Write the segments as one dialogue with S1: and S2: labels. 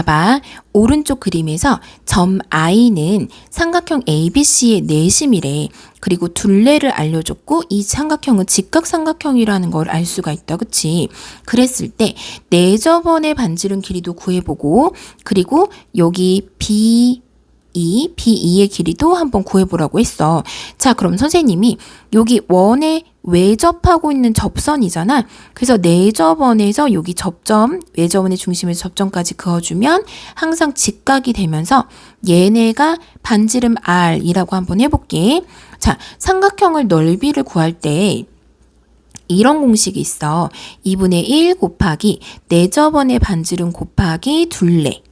S1: 봐봐. 오른쪽 그림에서 점 I는 삼각형 ABC의 내심이래. 그리고 둘레를 알려줬고 이 삼각형은 직각삼각형이라는 걸 알 수가 있다. 그치? 그랬을 때 내저번의 반지름 길이도 구해보고 그리고 여기 B 이 B2의 길이도 한번 구해보라고 했어. 자, 그럼 선생님이 여기 원에 외접하고 있는 접선이잖아. 그래서 내접원에서 여기 접점, 외접원의 중심에서 접점까지 그어주면 항상 직각이 되면서 얘네가 반지름 R이라고 한번 해볼게. 자, 삼각형을 넓이를 구할 때 이런 공식이 있어. 2분의 1 곱하기 내접원의 반지름 곱하기 둘레.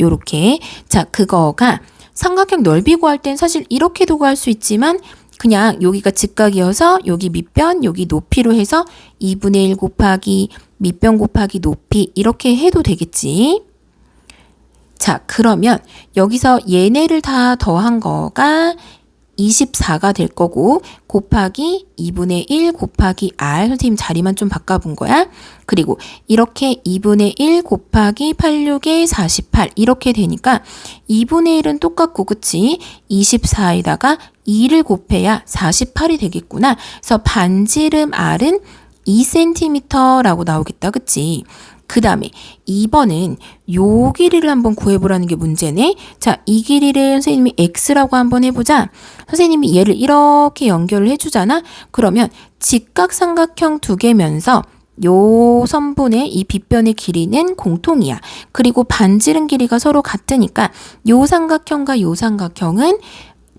S1: 요렇게. 자, 그거가 삼각형 넓이 구할 땐 사실 이렇게도 구할 수 있지만 그냥 여기가 직각이어서 여기 밑변, 여기 높이로 해서 2분의 1 곱하기 밑변 곱하기 높이 이렇게 해도 되겠지. 자, 그러면 여기서 얘네를 다 더한 거가 24가 될 거고 곱하기 2분의 1 곱하기 r 선생님 자리만 좀 바꿔본 거야. 그리고 이렇게 2분의 1 곱하기 86에 48 이렇게 되니까 2분의 1은 똑같고 그치? 24에다가 2를 곱해야 48이 되겠구나. 그래서 반지름 r은 2cm라고 나오겠다. 그치? 그 다음에 2번은 요 길이를 한번 구해보라는 게 문제네. 자, 이 길이를 선생님이 x라고 한번 해보자. 선생님이 얘를 이렇게 연결을 해주잖아. 그러면 직각삼각형 두 개면서 요 선분의 이 빗변의 길이는 공통이야. 그리고 반지름 길이가 서로 같으니까 요 삼각형과 요 삼각형은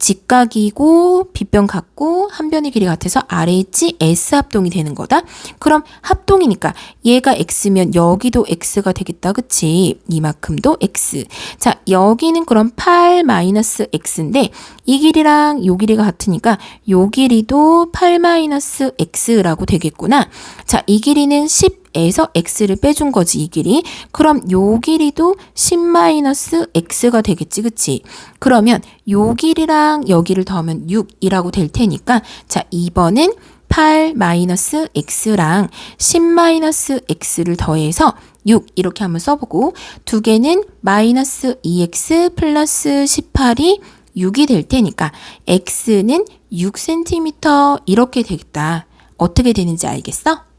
S1: 직각이고 빗변 같고 한 변의 길이 같아서 RH S 합동이 되는 거다. 그럼 합동이니까 얘가 X면 여기도 X가 되겠다. 그치? 이만큼도 X. 자, 여기는 그럼 8 마이너스 X인데 이 길이랑 요 길이가 같으니까 요 길이도 8 마이너스 X라고 되겠구나. 자, 이 길이는 10 에서 x를 빼준 거지 이 길이 그럼 요 길이도 10-x가 되겠지 그치 그러면 요 길이랑 여기를 더하면 6이라고 될 테니까 자 2번은 8-x랑 10-x를 더해서 6 이렇게 한번 써보고 두 개는 마이너스 2x 플러스 18이 6이 될 테니까 x는 6cm 이렇게 되겠다. 어떻게 되는지 알겠어?